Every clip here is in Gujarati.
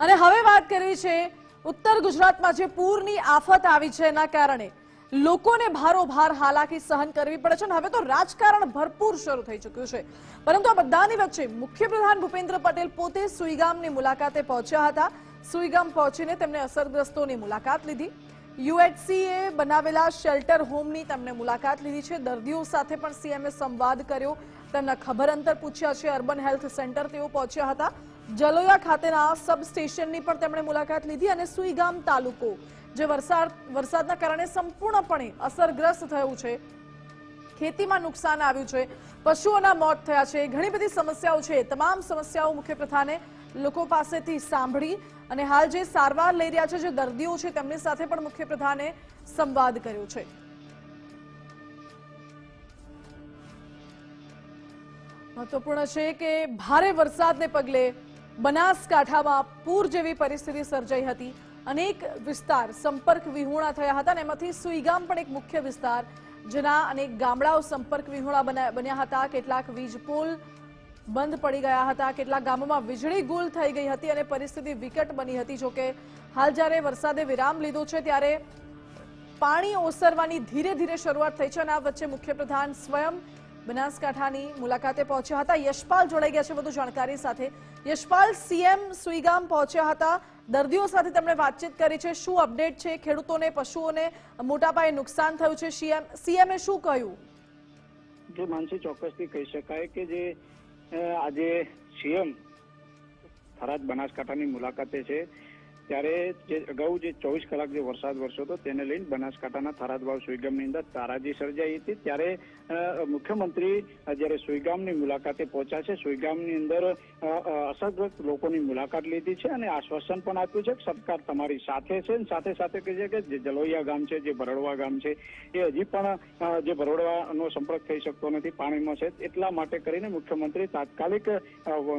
અને હવે વાત કરવી છે ઉત્તર ગુજરાતમાં જે પૂરની આફત આવી છે એના કારણે. લોકોને ભારોભાર હાલાકી સહન કરવી પડે છે અને હવે તો રાજકારણ ભરપૂર શરૂ થઈ ચૂક્યું છે. પરંતુ આ બધાની વચ્ચે મુખ્યપ્રધાન ભૂપેન્દ્ર પટેલ પોતે સુઈગામની મુલાકાતે પહોંચ્યા હતા. સુઈગામ પહોંચીને તેમણે અસરગ્રસ્તોની મુલાકાત લીધી. યુએચસીએ બનાવેલા શેલ્ટર હોમની તેમણે મુલાકાત લીધી છે. દર્દીઓ સાથે પણ સીએમએ સંવાદ કર્યો. તેમના ખબર અંતર પૂછ્યા છે. અર્બન હેલ્થ સેન્ટર તેઓ પહોંચ્યા હતા. જલોયા ખાતેના સબ સ્ટેશનની પણ તેમણે મુલાકાત લીધી અને સુઈગામ તાલુકો, જે વરસાદ, વરસાદના કારણે સંપૂર્ણપણે અસરગ્રસ્ત થયું છે. ખેતીમાં નુકસાન આવ્યું છે. પશુઓના મોત થયા છે. ઘણી બધી સમસ્યાઓ છે. તમામ સમસ્યાઓ મુખ્યપ્રધાને લોકો પાસેથી સાંભળી અને હાલ જે સારવાર લઈ રહ્યા છે, જે દર્દીઓ છે, તેમની સાથે પણ મુખ્યપ્રધાને સંવાદ કર્યો છે. મહત્વપૂર્ણ છે કે ભારે વરસાદને પગલે બનાસકાંઠામાં પૂર જેવી પરિસ્થિતિ સર્જાઈ હતી. અનેક વિસ્તાર સંપર્ક વિહોણા થયા હતા અને એમાંથી સુઈગામ પણ એક મુખ્ય વિસ્તાર, જેના અનેક ગામડાઓ સંપર્ક વિહોણા બના- બન્યા હતા. કેટલાક વીજ પોલ બંધ પડી ગયા હતા. કેટલાક ગામોમાં વીજળી ગુલ થઈ ગઈ હતી અને પરિસ્થિતિ વિકટ બની હતી. જોકે હાલ જ્યારે વરસાદે વિરામ લીધો છે, ત્યારે પાણી ઓસરવાની ધીરે ધીરે શરૂઆત થઈ છે અને આ વચ્ચે મુખ્યપ્રધાન સ્વયં બનાસકાંઠાની મુલાકાતે પહોંચ્યા હતા. યશપાલ જોડાઈ ગયા છે વધુ જાણકારી સાથે. યશપાલ, સીએમ સુઈગામ પહોંચ્યા હતા. દર્દીઓ સાથે તેમણે વાતચીત કરી છે. શું અપડેટ છે? ખેડૂતોને, પશુઓને મોટા પાયે નુકસાન થયું છે? સીએમ, સીએમએ શું કહ્યું? જે માનસી ચોક્કસથી કહી શકાય કે જે આજે સીએમ, થરાદ બનાસકાંઠાની મુલાકાતે છે. ત્યારે જે અગાઉ જે ચોવીસ કલાક જે વરસાદ વરસ્યો હતો, તેને લઈને બનાસકાંઠાના થરાદ સુઈગામની અંદર તારાજી સર્જાઈ હતી. ત્યારે મુખ્યમંત્રી જ્યારે સુઈગામની મુલાકાતે પહોંચ્યા છે, સુઈગામની અંદર અસરગ્રસ્ત લોકોની મુલાકાત લીધી છે અને આશ્વાસન પણ આપ્યું છે કે સરકાર તમારી સાથે છે અને સાથે સાથે કહે છે કે જે જલોયા ગામ છે, જે ભરડવા ગામ છે, એ હજી પણ જે ભરોડવાનો સંપર્ક થઈ શકતો નથી, પાણીમાં છે, એટલા માટે કરીને મુખ્યમંત્રી તાત્કાલિક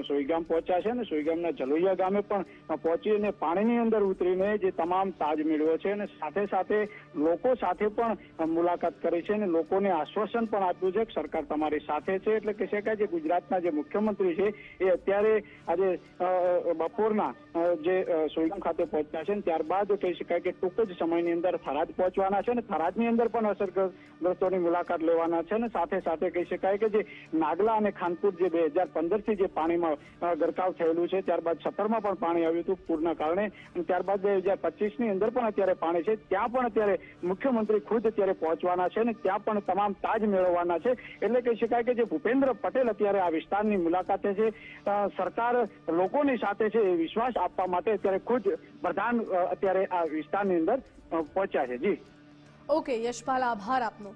સુઈગામ પહોંચ્યા છે અને સુઈગામના જલોયા ગામે પણ પહોંચીને પાણીની અંદર ઉતરીને જે તમામ તાજ મેળવ્યો છે અને સાથે સાથે લોકો સાથે પણ મુલાકાત કરી છે અને લોકોને આશ્વાસન પણ આપ્યું છે કે સરકાર તમારી સાથે છે. એટલે કહી શકાય જે ગુજરાતના જે મુખ્યમંત્રી છે એ અત્યારે આજે બપોરના જે અ, ખાતે પહોંચ્યા છે ત્યારબાદ કહી શકાય કે ટૂંક જ સમયની અંદર થરાદ પહોંચવાના છે અને થરાદની અંદર પણ અસરગ્રસ્તોની મુલાકાત લેવાના છે અને સાથે સાથે કહી શકાય કે જે નાગલા અને ખાનપુર જે બે હજાર પંદરથી જે પાણીમાં ગરકાવ થયેલું છે ત્યારબાદ સત્તરમાં પણ પાણી આવ્યું હતું. પૂરના કારણે ત્યારબાદ બે હજાર પચીસની અંદર પણ અત્યારે પાણી છે. ત્યાં પણ અત્યારે મુખ્યમંત્રી ખુદ અત્યારે પહોંચવાના છે અને ત્યાં પણ તમામ તાજ મેળવવાના છે. એટલે કહી શકાય કે જે ભૂપેન્દ્ર પટેલ અત્યારે આ વિસ્તારની મુલાકાતે છે સરકાર લોકોની સાથે છે એ વિશ્વાસ આપવા માટે અત્યારે ખુદ પ્રધાન અત્યારે આ વિસ્તારની અંદર પહોંચ્યા છે. જી. ઓકે, યશપાલ, આભાર આપનો.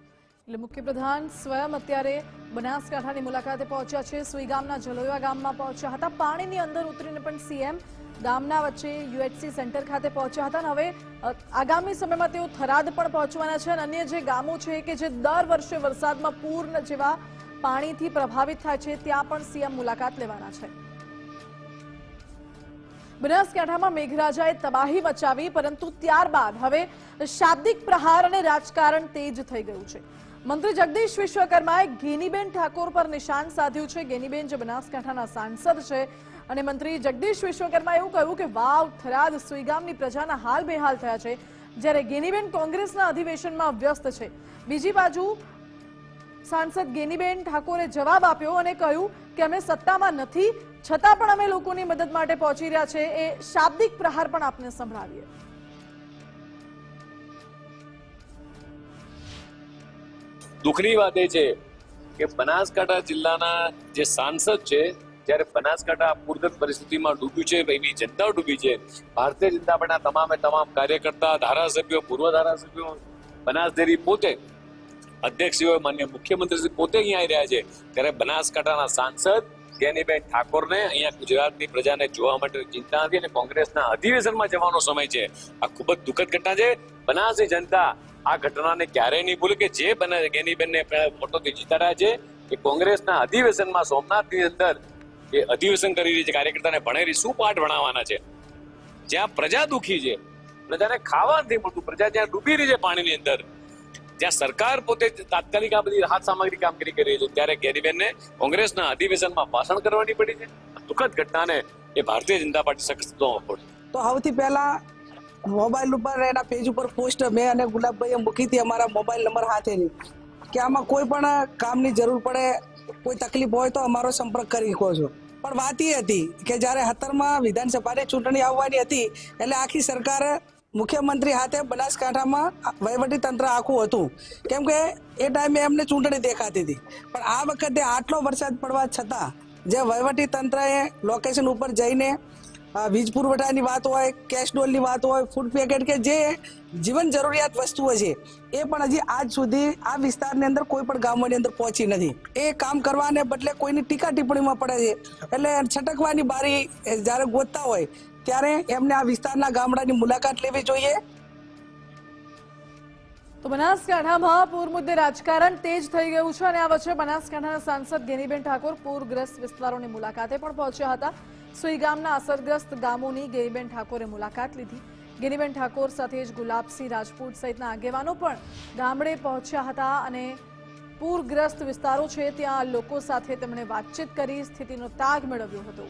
એટલે મુખ્યપ્રધાન સ્વયં અત્યારે બનાસકાંઠાની મુલાકાતે પહોંચ્યા છે. સુઈગામના જલોયા ગામમાં પહોંચ્યા હતા. પાણીની અંદર ઉતરીને પણ સીએમ ગામના વચ્ચે યુએચસી સેન્ટર ખાતે પહોંચ્યા હતા અને હવે આગામી સમયમાં તેઓ થરાદ પણ પહોંચવાના છે અને અન્ય જે ગામો છે કે જે દર વર્ષે વરસાદમાં પૂર્ણ જેવા પાણીથી પ્રભાવિત થાય છે, ત્યાં પણ સીએમ મુલાકાત લેવાના છે. બનાસકાંઠામાં મેઘરાજાએ તબાહી મચાવી, પરંતુ ત્યારબાદ હવે શાબ્દિક પ્રહાર અને રાજકારણ તેજ થઈ ગયું છે. મંત્રી જગદીશ વિશ્વકર્માએ ગેનીબેન ઠાકોર પર નિશાન સાધ્યું છે. ગેનીબેન જે બનાસકાંઠાના સાંસદ છે અને મંત્રી જગદીશ વિશ્વકર્માએ એવું કહ્યું કે, વાવ, થરાદ સુઈગામની પ્રજાના હાલ બેહાલ થયા છે, જ્યારે ગેનીબેન કોંગ્રેસના અધિવેશનમાં વ્યસ્ત છે. બીજી બાજુ સાંસદ ગેનીબેન ઠાકોરે જવાબ આપ્યો અને કહ્યું કે, અમે સત્તામાં નથી, છતાં પણ અમે લોકોની મદદ માટે પહોંચી રહ્યા છે. એ શાબ્દિક પ્રહાર પણ આપને સંભળાવીએ. દુઃખની વાત એ છે કે, બનાસકાંઠા જિલ્લાના જે સાંસદ છે જ્યારે બનાસકાંઠા પૂરગત પરિસ્થિતિમાં ડૂબ્યું છે એની જનતા ડૂબી છે. ભારતીય જનતા પાર્ટીના તમામે તમામ કાર્યકર્તા, ધારાસભ્યો, પૂર્વ ધારાસભ્યો બનાસ ડેરી પોતે અધ્યક્ષીઓ માન્ય મુખ્યમંત્રી પોતે અહીંયા આવી રહ્યા છે. ત્યારે બનાસકાંઠાના સાંસદ જ્ઞાનીબેન ઠાકોરને અહીંયા ગુજરાતની પ્રજાને જોવા માટે ચિંતા હતી અને કોંગ્રેસના અધિવેશનમાં જવાનો સમય છે. આ ખૂબ જ દુઃખદ ઘટના છે. બનાસની જનતા આ ઘટનાને ક્યારેય નહીં ભૂલે કે જે બને જ્ઞાનીબેનને જીતા જીતાડ્યા છે. એ કોંગ્રેસના અધિવેશનમાં સોમનાથની અંદર એ અધિવેશન કરી રહી છે, કાર્યકર્તાને ભણેલી શું પાઠ ભણાવવાના છે? જ્યાં પ્રજા દુખી છે, પ્રજાને ખાવા નથી મળતું, પ્રજા જ્યાં ડૂબી રહી છે પાણીની અંદર, જ્યાં સરકાર પોતે તાત્કાલિક આ બધી રાહત સામગ્રી કામગીરી કરી રહી છે, ત્યારે ગેરીબેનને કોંગ્રેસના અધિવેશનમાં ભાષણ કરવાની પડી છે. દુઃખદ ઘટનાને એ ભારતીય જનતા પાર્ટી સખત પડશે તો સૌથી પહેલા મોબાઈલ ઉપર એના પેજ ઉપર પોસ્ટ મેં અને ગુલાબભાઈએ મૂકી હતી અમારા મોબાઈલ નંબર સાથેની કે આમાં કોઈ પણ કામની જરૂર પડે, કોઈ તકલીફ હોય તો અમારો સંપર્ક કરી શકો છો. પણ વાત એ હતી કે જ્યારે હતરમાં વિધાનસભાની ચૂંટણી આવવાની હતી, એટલે આખી સરકારે મુખ્યમંત્રી હાથે બનાસકાંઠામાં વહીવટી તંત્ર આખું હતું. કેમ કે એ ટાઈમે એમને ચૂંટણી દેખાતી હતી. પણ આ વખતે આટલો વરસાદ પડવા છતાં જે વહીવટી તંત્રએ લોકેશન ઉપર જઈને વીજ પુરવઠાની વાત હોય કેશ ડોલની વાત હોય ફૂડ પેકેટ કે જે જીવન જરૂરિયાત વસ્તુઓ છે, એ પણ હજી આજ સુધી આ વિસ્તારની અંદર કોઈ પણ ગામોની અંદર પહોંચી નથી. એ કામ કરવાને બદલે કોઈની ટીકા ટિપ્પણીમાં પડે છે. એટલે છટકવાની બારી જ્યારે ગોતતા હોય, ત્યારે એમને આ વિસ્તારના ગામડાની મુલાકાત લેવી જોઈએ. તો બનાસકાંઠામાં પૂર મુદ્દે રાજકારણ તેજ થઈ ગયું છે અને આ વચ્ચે બનાસકાંઠાના સાંસદ ગેનીબેન ઠાકોર પૂરગ્રસ્ત વિસ્તારોની મુલાકાતે પણ પહોંચ્યા હતા. સુઈ ગામના અસરગ્રસ્ત ગામોની ગેનીબેન ઠાકોરે મુલાકાત લીધી. ગિરીબેન ઠાકોર સાથે જ ગુલાબસિંહ રાજપૂત સહિતના આગેવાનો પણ ગામડે પહોંચ્યા હતા અને પૂરગ્રસ્ત વિસ્તારો છે ત્યાં લોકો સાથે તેમણે વાતચીત કરી સ્થિતિનો તાગ મેળવ્યો હતો.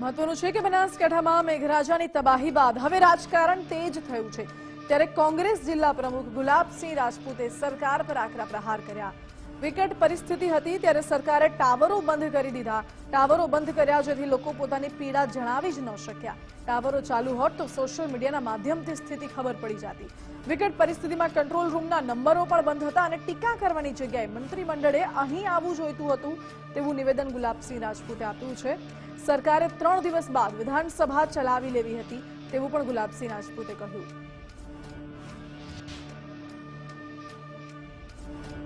મહત્વનું છે કે બનાસકાંઠામાં મેઘરાજાની તબાહી બાદ. હવે રાજકારણ તેજ થયું છે. ત્યારે કોંગ્રેસ જિલ્લા પ્રમુખ ગુલાબસિંહ રાજપૂતે સરકાર પર આકરા પ્રહાર કર્યા. વિકટ પરિસ્થિતિ હતી ત્યારે સરકારે ટાવરો બંધ કરી દીધા. ટાવરો બંધ કર્યા જેથી લોકો પોતાની પીડા જણાવી જ ન શક્યા. ટાવરો ચાલુ હોત તો સોશિયલ મીડિયાના માધ્યમથી સ્થિતિ ખબર પડી જતી. વિકટ પરિસ્થિતિમાં કંટ્રોલ રૂમના નંબરો પણ બંધ હતા અને ટીકા કરવાની જગ્યાએ મંત્રીમંડળે અહીં આવવું જોઈતું હતું તેવું નિવેદન ગુલાબસિંહ રાજપૂતે આપ્યું છે. સરકારે ત્રણ દિવસ બાદ વિધાનસભા ચલાવી લેવી હતી તેવું પણ ગુલાબસિંહ રાજપૂતે કહ્યું.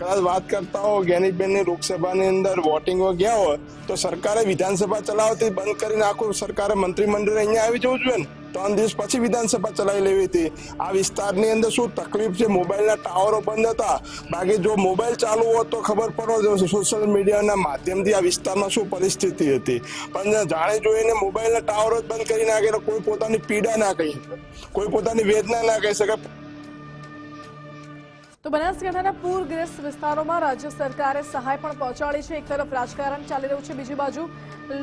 કદાચ વાત કરતા હો જ્ઞાનીબેનની લોકસભાની અંદર વોટિંગો ગયા હોય, તો સરકારે વિધાનસભા ચલાવતી બંધ કરીને આખું સરકારે મંત્રીમંડળ અહીંયા આવી જવું જોઈએ ને? ત્રણ દિવસ પછી વિધાનસભા ચલાવી લેવી હતી. આ વિસ્તારની અંદર શું તકલીફ છે? મોબાઈલના ટાવરો બંધ હતા. બાકી જો મોબાઈલ ચાલુ હોત તો ખબર પડો સોશિયલ મીડિયાના માધ્યમથી આ વિસ્તારમાં શું પરિસ્થિતિ હતી. પણ જાણે જોઈને મોબાઈલના ટાવરો જ બંધ કરી નાખે કોઈ પોતાની પીડા ના કહી કોઈ પોતાની વેદના ના કહી શકે. તો બનાસકાંઠાના પૂરગ્રસ્ત વિસ્તારોમાં રાજ્ય સરકારે સહાય પણ પહોંચાડી છે. એક તરફ રાજકારણ ચાલી રહ્યું છે, બીજી બાજુ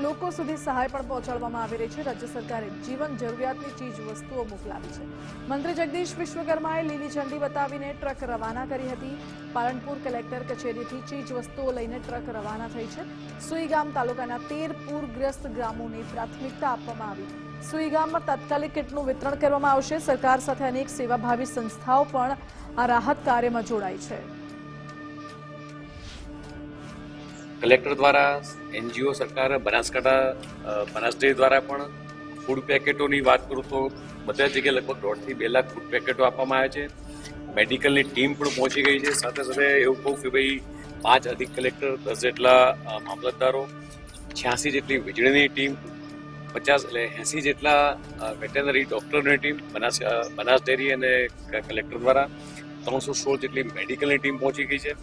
લોકો સુધી સહાય પણ પહોંચાડવામાં આવી રહી છે. રાજ્ય સરકારે જીવન જરૂરિયાતની ચીજ વસ્તુઓ મોકલાવી છે. મંત્રી જગદીશ વિશ્વકર્માએ લીલી ઝંડી બતાવીને ટ્રક રવાના કરી હતી. પાલનપુર કલેક્ટર કચેરીથી ચીજ વસ્તુઓ લઈને ટ્રક રવાના થઈ છે. સુઈગામ તાલુકાના તેર પૂરગ્રસ્ત ગ્રામોને પ્રાથમિકતા આપવામાં આવી. સુઈગામમાં તાત્કાલિક કીટનું વિતરણ કરવામાં આવશે? સરકાર સાથે અનેક સેવાભાવી સંસ્થાઓ પણ આ રાહત કાર્યમાં જોડાઈ છે. કલેક્ટર દ્વારા એનજીઓ સરકાર બનાસકાંઠા અ, બનાસ દ્વારા પણ ફૂડ પેકેટોની વાત કરું તો બધા જગ્યાએ લગભગ દોઢથી બે લાખ ફૂડ પેકેટો આપવામાં આવ્યા છે. મેડિકલની ટીમ પણ પહોંચી ગઈ છે. સાથે સાથે એવું કહું કે ભાઈ પાંચ અધિક કલેક્ટર દસ જેટલા મામલતદારો છ્યાસી જેટલી વીજળીની ટીમ પચાસ એટલે એંસી જેટલા વેટેનરી ડોક્ટરની ટીમ, બનાસ બનાસ ડેરી અને કલેક્ટર દ્વારા ત્રણસો સોળ જેટલી મેડિકલની ટીમ પહોંચી ગઈ છે.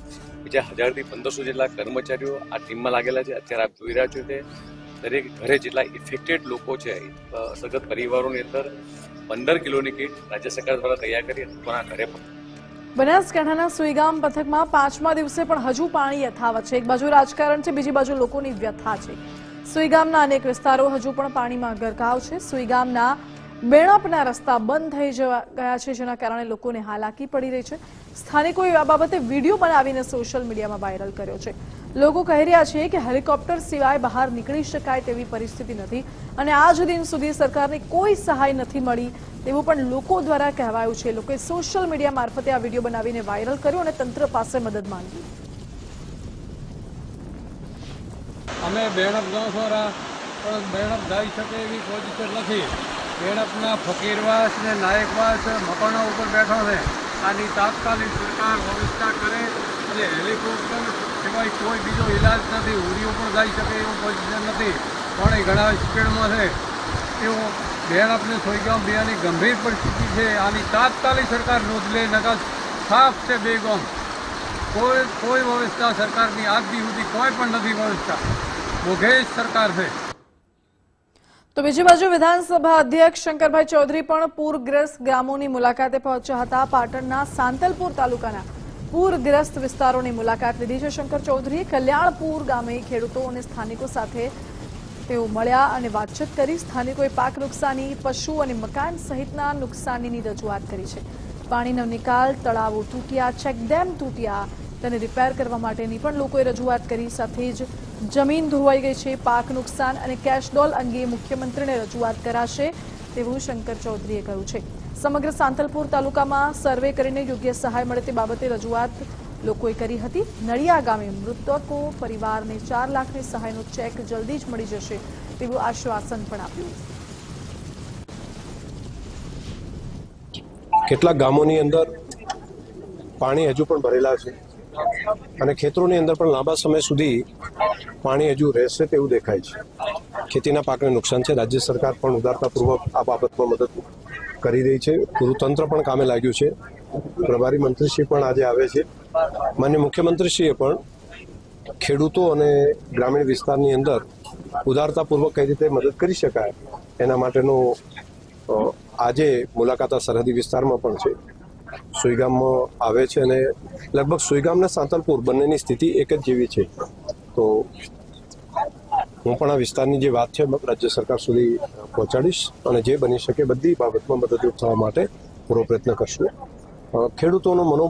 બીજા હજારથી પંદરસો જેટલા કર્મચારીઓ આ ટીમમાં લાગેલા છે. અત્યારે આપ જોઈ રહ્યા છો તે દરેક ઘરે જેટલા ઇફેક્ટેડ લોકો છે અસરગ્રસ્ત પરિવારોની અંદર પંદર કિલોની કીટ રાજ્ય સરકાર દ્વારા તૈયાર કરી લોકોના ઘરે પણ બનાસકાંઠાના સુઈગામ પથકમાં પાંચમા દિવસે પણ હજુ પાણી યથાવત છે. એક બાજુ રાજકારણ છે, બીજી બાજુ લોકોની વ્યથા છે. સુઈગામના અનેક વિસ્તારો હજુ પણ પાણીમાં ગરકાવ છે. સુઈગામના બેણપના રસ્તા બંધ થઈ જવા ગયા છે, જેના કારણે લોકોને હાલાકી પડી રહી છે. સ્થાનિકોએ આ બાબતે વીડિયો બનાવીને સોશિયલ મીડિયામાં વાયરલ કર્યો છે. લોકો કહી રહ્યા છે કે હેલિકોપ્ટર સિવાય બહાર નીકળી શકાય તેવી પરિસ્થિતિ નથી અને આજ દિન સુધી સરકારની કોઈ સહાય નથી મળી તેવું પણ લોકો દ્વારા કહેવાયું છે. લોકોએ સોશિયલ મીડિયા મારફતે આ વીડિયો બનાવીને વાયરલ કર્યો અને તંત્ર પાસે મદદ માંગી. અમે બેણપ ગણસોરા પણ બેણપ જઈ શકે એવી પોઝિશન નથી. બેણપના ફકીરવાસ ને નાયકવાસ મકાનો ઉપર બેઠો છે. આની તાત્કાલિક સરકાર વ્યવસ્થા કરે અને હેલિકોપ્ટર સિવાય કોઈ બીજો ઈલાજ નથી. ઉડીઓ પણ જઈ શકે એવું પોઝિશન નથી. પણ એ ઘણા સ્પીડમાં છે. એવું બેણપને સોયગામ બેની ગંભીર પરિસ્થિતિ છે. આની તાત્કાલિક સરકાર નોંધ લે. નકા સાફ છે બે ગામ કોઈ કોઈ વ્યવસ્થા સરકારની આજ સુધી કોઈ પણ નથી વ્યવસ્થા. બોગેશ સરકાર છે. તો બીજી બાજુ વિધાનસભા અધ્યક્ષ શંકરભાઈ ચૌધરી પણ પૂરગ્રસ્ત ગામોની મુલાકાતે પહોંચ્યા હતા. પાટણના સાંતલપુર તાલુકાના પૂરગ્રસ્ત વિસ્તારોની મુલાકાત લીધી છે શંકર ચૌધરીએ કલ્યાણપુર ગામે ખેડૂતો અને સ્થાનિકો સાથે તેઓ મળ્યા અને વાતચીત કરી. સ્થાનિકોએ પાક નુકસાની, પશુ અને મકાન સહિતના નુકસાનીની રજૂઆત કરી છે. પાણીનો નિકાલ, તળાવો તૂટ્યા, ચેકડેમ તૂટ્યા, તેને રિપેર કરવા માટેની પણ લોકોએ રજૂઆત કરી. સાથે જ જમીન ધોવાઈ ગઈ છે, પાક નુકસાન અને કેશડોલ અંગે મુખ્યમંત્રીને રજૂઆત કરાશે તેવું શંકર ચૌધરીએ કહ્યું છે. સમગ્ર સાંતલપુર તાલુકામાં સર્વે કરીને યોગ્ય સહાય મળે તે બાબતે રજૂઆત લોકોએ કરી હતી. નળિયા ગામે મૃતકો પરિવારને ચાર લાખની સહાયનો ચેક જલ્દી જ મળી જશે તેવું આશ્વાસન પણ આપ્યું. કેટલાક ગામોની અંદર પાણી હજુ પણ ભરેલા છે. અને ખેતરોની અંદર પણ લાંબા સમય સુધી પાણી હજુ રહેશે તેવું દેખાય છે. ખેતીના પાકને નુકસાન છે. રાજ્ય સરકાર પણ ઉદારતાપૂર્વક આ બાબતમાં મદદ કરી રહી છે. પૂરું તંત્ર પણ કામે લાગ્યું છે. પ્રભારી મંત્રીશ્રી પણ આજે આવે છે. માન્ય મુખ્યમંત્રીશ્રીએ પણ ખેડૂતો અને ગ્રામીણ વિસ્તારની અંદર ઉદારતાપૂર્વક કઈ રીતે મદદ કરી શકાય એના માટેનો આજે મુલાકાત આ સરહદી વિસ્તારમાં પણ છે. સુઈગામમાં આવે છે અને લગભગ સુઈગામ અને સાંતલપુર બંનેની સ્થિતિ એક જ જેવી છે. તો હું પણ આ વિસ્તારની જે વાત છે રાજ્ય સરકાર સુધી પહોંચાડીશ અને જે બની શકે બધી બાબતમાં મદદરૂપ થવા માટે પૂરો પ્રયત્ન કરશું. ખેડૂતોનો મનો